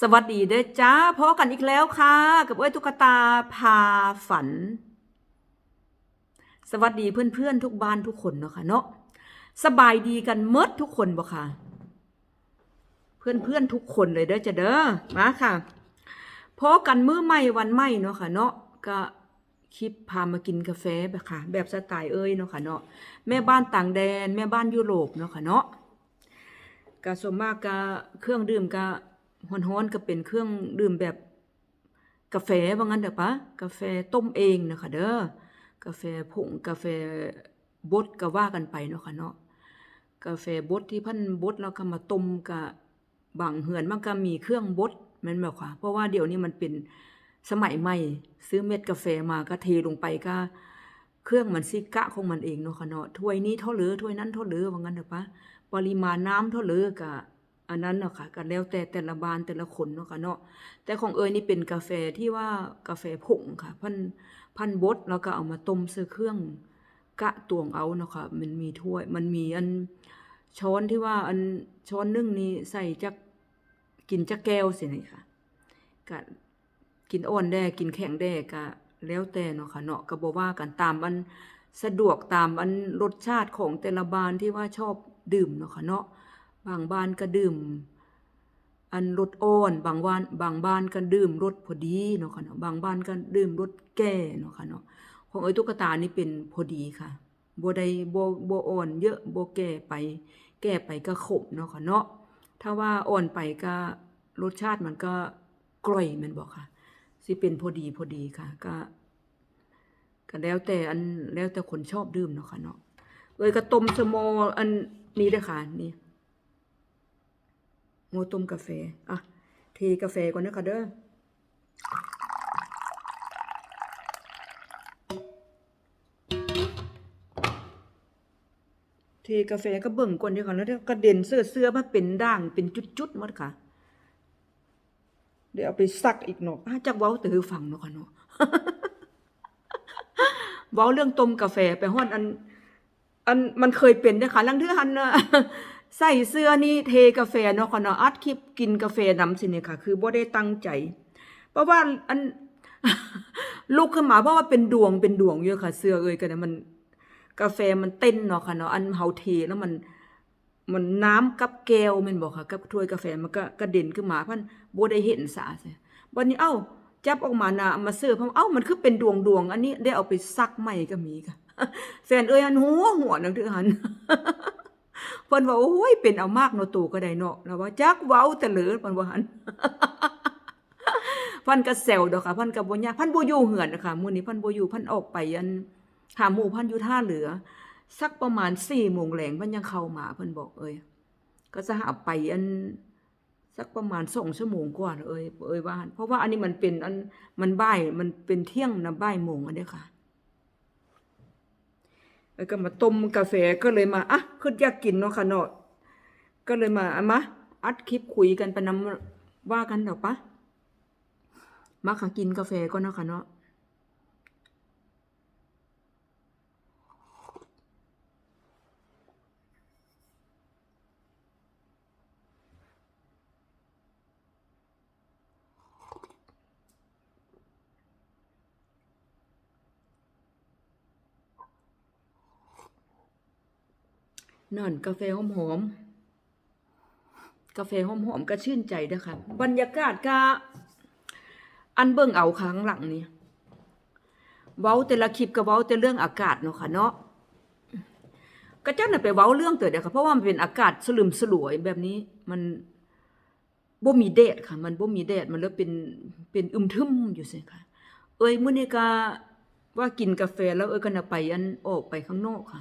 สวัสดีเด้อจ้าพบกันอีกแล้วค่ะ กับเอ้ยตุ๊กตาพาฝัน สวัสดีเพื่อนๆทุกบ้านทุกคนเนาะค่ะเนาะสบายดีกันเมดทุกคนบ่ค่ะ เพื่อนๆทุกคนเลยเด้อจ้ะเด้อมาค่ะพบกันมื้อใหม่วันใหม่เนาะค่ะเนาะก็คลิปพามากินกาแฟแบบค่ะ แบบสไตล์เอ้ยเนาะค่ะเนาะแม่บ้านต่างแดน แม่บ้านยุโรปเนาะค่ะเนาะก็ส่วนมากก็เครื่องดื่มก็ ฮ้อนๆก็เป็นเครื่องดื่มแบบกาแฟว่างั้นเด้อปะกาแฟต้มเองนะคะเด้อกาแฟผงกาแฟบดก็ว่ากันไปเนาะค่ะเนาะกาแฟบดที่พันบดแล้วก็มาต้มกับบางเหือนมันก็มีเครื่องบดม่นบ่ค่ะ เพราะว่าเดี๋ยวนี้มันเป็นสมัยใหม่ ซื้อเม็ดกาแฟมาก็เทลงไปก็ เครื่องมันสิกะของมันเองเนาะค่ะเนาะถ้วยนี้เท่าหรือถ้วยนั้นเท่าหรือว่างั้นเด้อปะปริมาณน้ำเท่าเลยกะ อันนั้นเนาะค่ะก็แล้วแต่แต่ละบ้านแต่ละคนเนาะค่ะเนาะแต่ของเอยนี่เป็นกาแฟที่ว่ากาแฟผงค่ะ พันพันบดแล้วก็เอามาต้มใส่เครื่องกะตวงเอาเนาะค่ะมันมีถ้วย มันมีอันช้อนที่ว่าอันช้อนนึ่งนี่ใส่จักกินจักแก้วสินี่ค่ะก็กินอ่อนได้กินแข็งได้ก็แล้วแต่เนาะค่ะเนาะก็บ่ว่ากันตามอันสะดวกตามอันรสชาติของแต่ละบานที่ว่าชอบดื่มเนาะค่ะเนาะ บางบ้านก็ดื่ม อันรสอ่อนบางบ้านบางบ้านก็ดื่มรสพอดีเนาะค่ะเนาะบางบ้านก็ดื่มรสแก่เนาะค่ะเนาะของเอ้ตุ๊กตานี่เป็นพอดีค่ะบ่ได้บ่บ่อ่อนเยอะบ่แก่ไป แก่ไปก็ขมเนาะค่ะเนาะถ้าว่าอ่อนไปก็รสชาติมันก็กร่อยม่นบ่ค่ะสิเป็นพอดีพอดีค่ะ ก็ก็แล้วแต่อันแล้วแต่คนชอบดื่มเนาะค่ะเนาะเอ้ยก็ต้มสโมอันนี้เด้อค่ะนี่ โมต้มกาแฟ อะเทกาแฟก่อนนะคะเด้อเทกาแฟก็เบิ่งก่อนเดียวค่ะแล้วเดี๋ยวกระเด็นเสื้อเสื้อมาเป็นด่างเป็นจุดๆหมดค่ะ เดี๋ยวเอาไปซักอีกเนอะจักเว้าตือฟังเนาะค่ะเนาะเว้าเรื่องต้มกาแฟไปฮอดอัน อันมันเคยเป็นเด้อค่ะลังเทื่อหันนะ ใส่เสื้อนี่เทกาแฟเนาะค่ะเนาะอัดคลิปกินกาแฟนำสิเนี่ยค่ะ คือบ่ได้ตั้งใจ เพราะว่าอันลุกขึ้นมาเพราะว่าเป็นดวงเป็นดวงอยู่ค่ะ เสื้อเอ้ยกันนะมัน กาแฟมันเต้นเนาะค่ะเนาะอันเฮาเทแล้วมันมันน้ำกับแก้วม่นบ่ค่ะกับถ้วยกาแฟมันก็กระเด็นขึ้นมาพันบ่ได้เห็นสาซะวันนี้เอ้า จับออกมานะมาเสิร์ฟเพราะเอ้ามันคือเป็นดวงดวงอันนี้ได้เอาไปซักใหม่ก็มีค่ะแฟนเอ้ยอันหัวหัวนังถือหัน พิ่นว่าโอ้ยเป็นเอามากเนาะตู่ก็ได้เนาะแล้วว่าจักเว้าแต่เหลือเพิ่นว่าหันพันก็แซวดอกค่ะพันก็บ่ยากพันบ่อยู่เหือนนะคะมื้อนี้พันบ่อยู่พันออกไปอันหาหมู่พันอยู่ท่าเรือ สักประมาณ4โมงแหลงพิ่นยังเข้ามาเพิ่นบอกเอ้ยก็จะหาไปอันสักประมาณสองชั่วโมงกว่าน่ะเอ้ยเอ้ยว่านเพราะว่าอันนี้มันเป็นอันมันบ่ายมันเป็นเที่ยงนะบ่ายโมงอันเนี้ยค่ะ แล้วก็มาต้มกาแฟก็เลยมาอะคืออยากกินเนาะค่ะเนาะก็เลยมาอะมาอัดคลิปคุยกันไปนำว่ากันเดี๋ยวปะมาค่ะกินกาแฟก็เนาะค่ะเนาะ นั่นกาแฟหอมๆกาแฟหอมๆก็ชื่นใจเด้อค่ะ บรรยากาศก็อันเบิ่งเอาข้างหลังนี่เว้าแต่ละคลิปก็เว้าแต่เรื่องอากาศเนาะค่ะเนาะก็จังน่ะไปเว้าเรื่องเตอเด้อค่ะเพราะว่ามันเป็นอากาศสลึมสลวยแบบนี้มันบ่มีแดดค่ะ มันบ่มีแดดมันเลยเป็นเป็นอึมทึมอยู่ซิค่ะ เอ้ยมื้อนี้ก็ว่ากินกาแฟแล้วเอ้ยก็น่ะไปอันออกไปข้างนอกค่ะ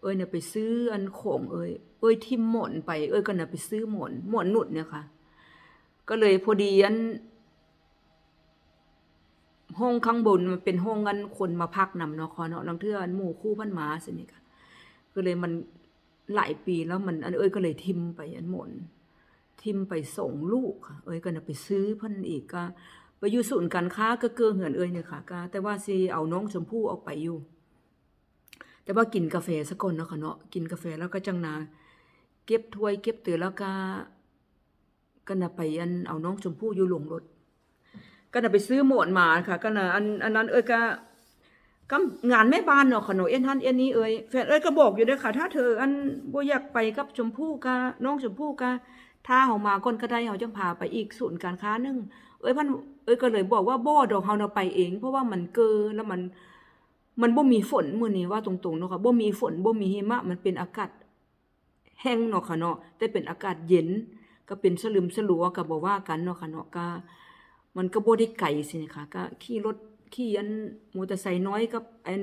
เอ้ยเนี่ยไปซื้ออันโขงเอ้ยเอ้ยทิมหมอนไป เอ้ยก็น่ะไปซื้อหมอนหมอนหนุดเนี่ยค่ะ ก็เลยพอดีอัน ห้องข้างบนมันเป็นห้องอันคนมาพักนำเนาะคอเนาะลังเทื่อนหมู่คู่พันหมาสินี่ค่ะก็เลยมันหลายปีแล้วมันอันเอ้ยก็เลยทิมไปอันหมอนทิมไปส่งลูกค่ะ เอ้ยก็น่ะไปซื้อพันอีกก็ไปอยู่ศูนย์การค้าก็เกือเหือนเอ้ยเนี่ยค่ะก็แต่ว่าสิเอาน้องชมพู่ออกไปอยู่ แต่ว่ากินกาแฟซะก่อนเนาะค่ะเนาะกินกาแฟแล้วก็จังนา เก็บถ้วยเก็บตือแล้วก็ก็น่ะไปอันเอาน้องชมพู่อยู่หลงรถก็น่ะไปซื้อหมอนมาค่ะก็น่ะอันอันนั้นเอ้ยก็ก็งานแม่บ้านเนาะค่ะเนาะเอ็นทันเอ็นนี้เอ้ยแฟนเอ้ยก็บอกอยู่เด้อค่ะ ถ้าเธออันบ่อยากไปกับชมพู่กับน้องชมพู่ก็ถ้าเฮามาก่อนก็ได้เฮาจังพาไปอีกศูนย์การค้านึงเอ้ยพันเอ้ยก็เลยบอกว่าบ่ดอกเฮาน่ะไปเอง เพราะว่ามันเกอแล้วมัน มันบ่มีฝนมื้อนี้ว่าตรงๆเนาะค่ะบ่มีฝนบ่มีหิมะ มันเป็นอากาศแห้งเนาะค่ะเนาะแต่เป็นอากาศเย็น ก็เป็นสลึมสลัวก็บ่ว่ากันเนาะค่ะเนาะก็มันก็บ่ได้ไกลสินะคะก็ขี่รถขี่อันมอเตอร์ไซค์น้อยกับอัน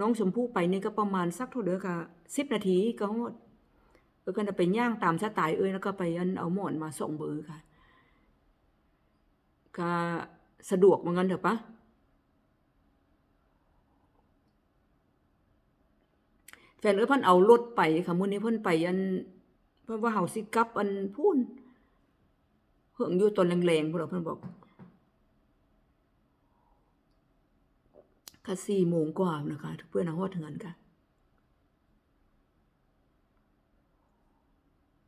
น้องชมพู่ไปนี่ก็ประมาณสักเท่าเด้อค่ะ10 นาทีก็ฮอดเออก็ไปย่างตามสไตล์เอ้ยแล้วก็ไปอันเอาหมอนมาส่งเบอร์ค่ะก็สะดวกเหมือนกันเถอะปะ แฟนเอ้ยเพิ่นเอารถไปค่ะมื้อนี้เพิ่นไปอันเพิ่นว่าเฮาสิกลับอันพูนเฮิงอยู่ตอนแรงๆพุ่นเพิ่นบอกก็4โมงกว่านะคะเพื่อนเอาฮอดถึงกันค่ะ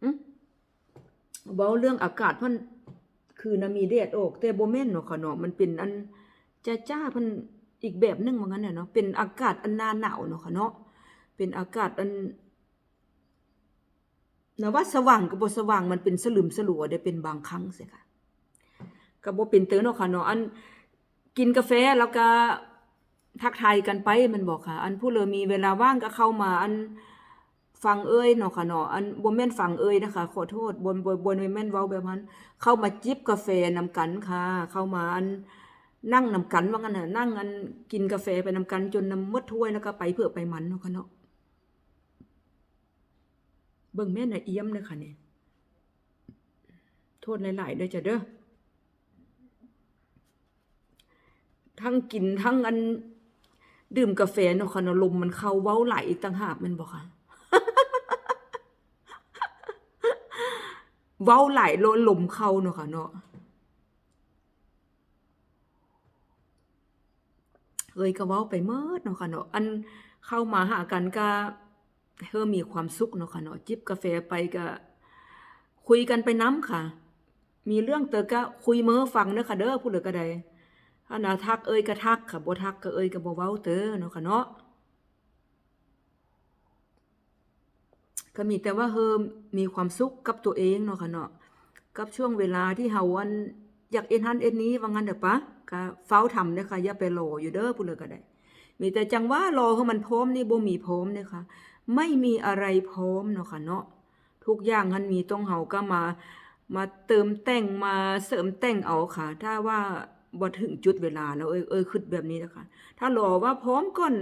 อืมเว้าเรื่องอากาศเพิ่นคือนะมีแดดออกแต่บ่แม่นเนาะค่ะเนาะมันเป็นอันจ้าๆเพิ่นอีกแบบหนึงว่างั้นน่ะเนาะเป็นอากาศอันหน้าหนาวเนาะค่ะเนาะ เป็นอากาศอันนะว่าสว่างกับบสว่างมันเป็นสลึมสลัวได้เป็นบางครั้งสียค่ะก็บ่เป็นเตือเนาะค่ะเนาะอันกินกาแฟแล้วก็ทักทายกันไปมันบอกค่ะ อันผู้เลอมีเวลาว่างก็เข้ามาอันฟังเอ้ยเนาะค่ะเนาะอันบ่แม่นฟังเอ้ยนะคะขอโทษบ่บ่บ่แม่นเว้าแบบนั้น เข้ามาจิบกาแฟนำกันค่ะ เข้ามาอันนั่งนำกันว่างั้นน่ะนั่งอันกินกาแฟไปนำกันจนนำหมดถ้วยแล้วก็ไปเพื่อไปมันเนาะค่ะเนาะ เบิ่งแม่น่ะเอี้ยมเด้อค่ะเนี่ยโทษหลายๆเด้อจ้ะเด้อทั้งกินทั้งอัน ดื่มกาแฟเนาะค่ะนลมมันเข้าเว้าไหลต่างหากม่นบ่คะเว้าไหลลนลมเข้าเนาะค่ะเนาะเอ้ยก็เว้าไปเมิดเนาะค่ะเนาะอันเข้ามาหากันก็ เธอมีความสุขเนาะค่ะเนาะจิบกาแฟไปก็คุยกันไปน้ำค่ะ มีเรื่องเตอก็คุยเม้อฟังเด้อค่ะเด้อผู้เหลือก็ได้ถ้านาทักเอ้ยก็ทักค่ะบ่ทักก็เอ้ยก็บ่เว้าเตอเนาะค่ะเนาะก็มีแต่ว่าเฮอมีความสุขกับตัวเองเนาะค่ะเนาะกับช่วงเวลาที่เฮาวันอยากเอ็นหันเอ็นนี้ว่างั้นเด้อปะก็เฝ้าทำเด้อค่ะอย่าไปรออยู่เด้อผู้เหลือก็ได้มีแต่จังว่ารอให้มันพร้อมนี่บ่มีพร้อมเด้อค่ะ ไม่มีอะไรพร้อมเนาะค่ะเนาะทุกอย่างมันมีต้องเฮาก็มา มาเติมแต่งมาเสริมแต่งเอาค่ะ ถ้าว่าบ่ถึงจุดเวลาแล้วเอ้ยเอ้ยคิดแบบนี้นะคะถ้ารอว่าพร้อมก่อน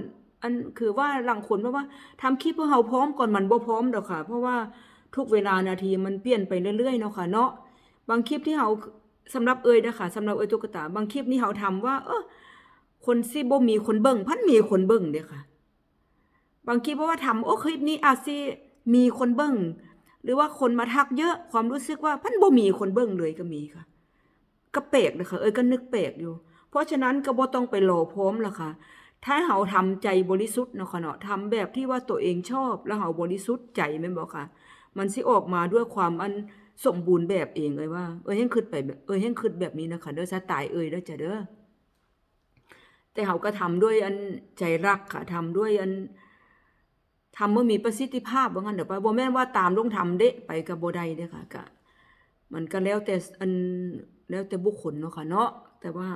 อันคือว่าหลังคนเพราะว่าทำคลิปเพื่อเฮาพร้อมก่อนมันบ่พร้อมดอกค่ะ เพราะว่าทุกเวลานาทีมันเปลี่ยนไปเรื่อยๆเนาะค่ะเนาะบางคลิปที่เฮาสำหรับเอ้ยนะคะสำหรับเอ้ยตุ๊กตา บางคลิปนี่เฮาทำว่า เออคนสิบ่มีคนเบิ่งพันมีคนเบิ่งเด้ค่ะ บางคลิปเพราะว่าทำโอ้คลิปนี้อาจสิมีคนเบิ่งหรือว่าคนมาทักเยอะความรู้สึกว่าพันบ่มีคนเบิ่งเลยก็มีค่ะก็แปกนะคะเอ้ยก็นึกแปกอยู่ เพราะฉะนั้นก็บ่ต้องไปรอพร้อมละค่ะถ้าเฮาทำใจบริสุทธิ์เนาะค่ะเนาะทำแบบที่ว่าตัวเองชอบ แล้วเฮาบริสุทธิ์ใจแม่นบ่ค่ะ มันสิออกมาด้วยความอันสมบูรณ์แบบเองเลยว่าเอ้ยเฮงคิดไปเอ้ยเฮงคิดแบบนี้นะคะเด้อสไตล์เอ้ยเด้อจ้ะเด้อแต่เฮาก็ทำด้วยอันใจรักค่ะทำด้วยอัน ทำเมื่อมีประสิทธิภาพว่างั้นเดี๋ยวไปบ่แม่นว่าตามลงทำเดะไปกับบ่ได้เด้อค่ะก็มันก็แล้วแต่อันแล้วแต่บุคคลเนาะค่ะเนาะแต่ว่า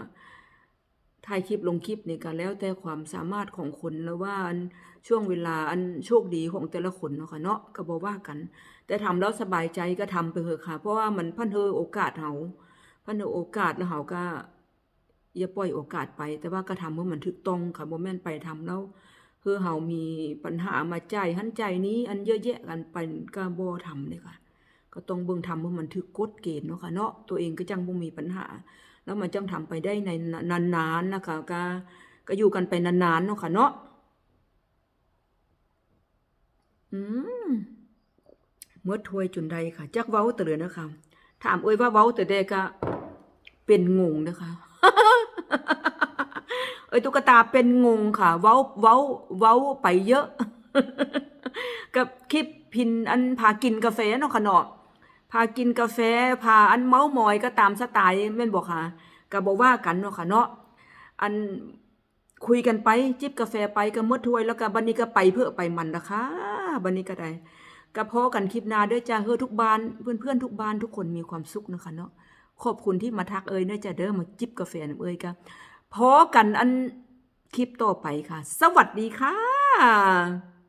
ถ่ายคลิปลงคลิปนี่ก็แล้วแต่ความสามารถของคนแล้วว่าอันช่วงเวลาอันโชคดีของแต่ละคนเนาะค่ะเนาะก็บ่ว่ากัน แต่ทำแล้วสบายใจก็ทำไปเถอะค่ะ เพราะว่ามันพันเฮอโอกาสเฮาพันเฮอโอกาสแล้วเฮาก็อย่าปล่อยโอกาสไป แต่ว่าก็ทำให้มันถูกต้องค่ะบ่แม่นไปทำแล้ว คือเฮามีปัญหามาใจหันใจนี้ อันเยอะแยะกันไปก็บ่ทำเลยค่ะ ก็ต้องเบิ่งทำว่ามันถูกกฎเกณฑ์เนาะค่ะเนาะตัวเองก็จังบ่มีปัญหา แล้วมันจังทำไปได้ในนานๆนะคะก็ก็อยู่กันไปนานๆเนาะค่ะเนาะอืมเมื่อถวยจุนใดค่ะ จักเว้าแต่เลยนะคะถามเอ้ยว่าเว้าแต่ใดก็เป็นงงนะคะ เอ้ยตุ๊กตาเป็นงงค่ะ เว้าเว้าเว้าไปเยอะ กับคลิปพินอันพากินกาแฟเนาะค่ะเนาะพากินกาแฟพาอันเมาส์มอยก็ตามสไตล์แม่นบอกค่ะก็บ่ว่ากันเนาะค่ะเนาะอันคุยกันไปจิบกาแฟไปก็มดถ้วยแล้วก็บัดนี้ก็ไปเพื่อไปมันนะคะบัดนี้ก็ได้ก็พอกันคลิปนาด้อจ้าเฮ้อทุกบ้านเพื่อนๆทุกบ้านทุกคนมีความสุขนะคะเนาะขอบคุณที่มาทักเอ่ยเด้อจ้าเด้อมาจิบกาแฟน้ำเอ่ยก็ พอกันอันคลิปต่อไปค่ะ สวัสดีค่ะ